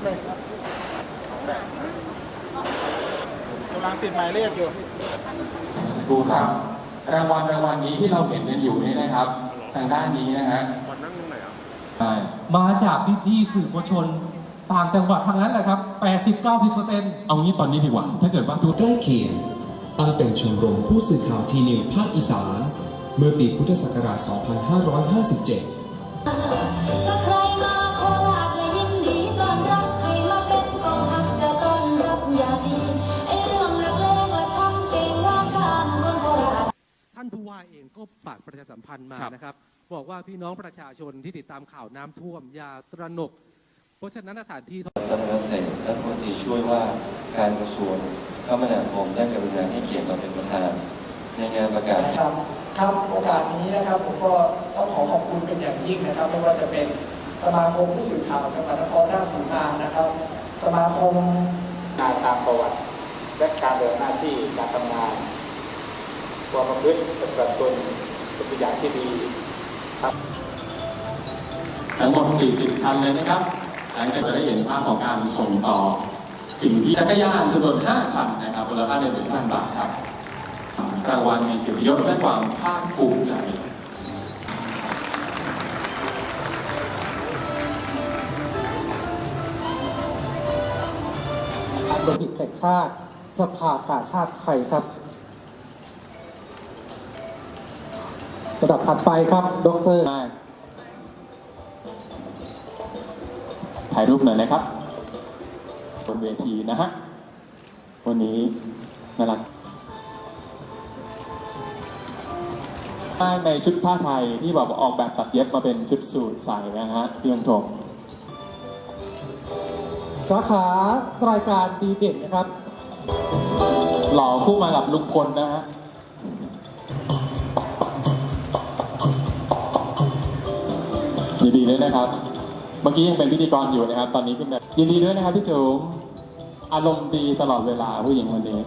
บเลยกำลังติดหมายเลขอยู่สักครูครับรางวัลรางวัลนี้ที่เราเห็นกันอยู่นี่นะครับ ทางด้านนี้นะฮะวันนั่งตรงไหนอะใช่มาจากพี่ๆสื่อมวลชนต่างจังหวัดทางนั้นแหละครับ 80-90%เอางี้ตอนนี้ดีกว่า ถ้าเกิดว่าทุกใกล้เคียงตั้งเป็นชมรมผู้สื่อข่าวทีนิวภาคอีสาน เมื่อปีพุทธศักราช 2557 ว่าเองก็ฝากประชาสัมพันธ์มาครับ นะครับ บอกว่าพี่น้องประชาชนที่ติดตามข่าวน้ำท่วมอย่าตระหนก เพราะฉะนั้นสถานที่ รัตนเศรษฐ์รัฐมนตรีช่วยว่าการกระทรวงคมนาคมได้กรุณาให้เกียรติมาเป็นประธาน ในงานประกาศ นะครับครับโอกาสนี้นะครับผมก็ต้องขอขอบคุณเป็นอย่างยิ่งนะครับ ไม่ว่าจะเป็นสมาคมผู้สื่อข่าวจังหวัดนครราชสีมานะครับ สมาคมงานตามประวัติและการเดินหน้าที่การทำงาน ความประพฤติปฏิบัติตนเป็นตัวอย่างที่ดีทั้งหมด 40 คันเลยนะครับ หลังจากจะได้เห็นภาพของการส่งต่อ สิ่งที่จักรยานจำนวน5คันนะครับมูลค่า1 1 0 0 0บาทครับรางวัลมีเกียรติยศและความภาคภูมิใจโดยแห่งชาติ สภากาชาติไทยครับ ระดับถัดไปครับ ดรมากถ่ายรูปหน่อยนะครับ บนเวทีนะฮะ วันนี้น่ารักมากในชุดผ้าไทยที่แบบออกแบบตัดเย็บมาเป็นชุดสูทใส่นะฮะพี่ยงถงสาขารายการดีเด่นนะครับ หล่อคู่มากับลุงพลนะฮะ ยินดีด้วยนะครับ เมื่อกี้ยังเป็นพิธีกรอยู่นะครับ ตอนนี้ขึ้นแบบยินดีด้วยนะครับพี่จุ๋มอารมณ์ดีตลอดเวลาผู้หญิงคนนี้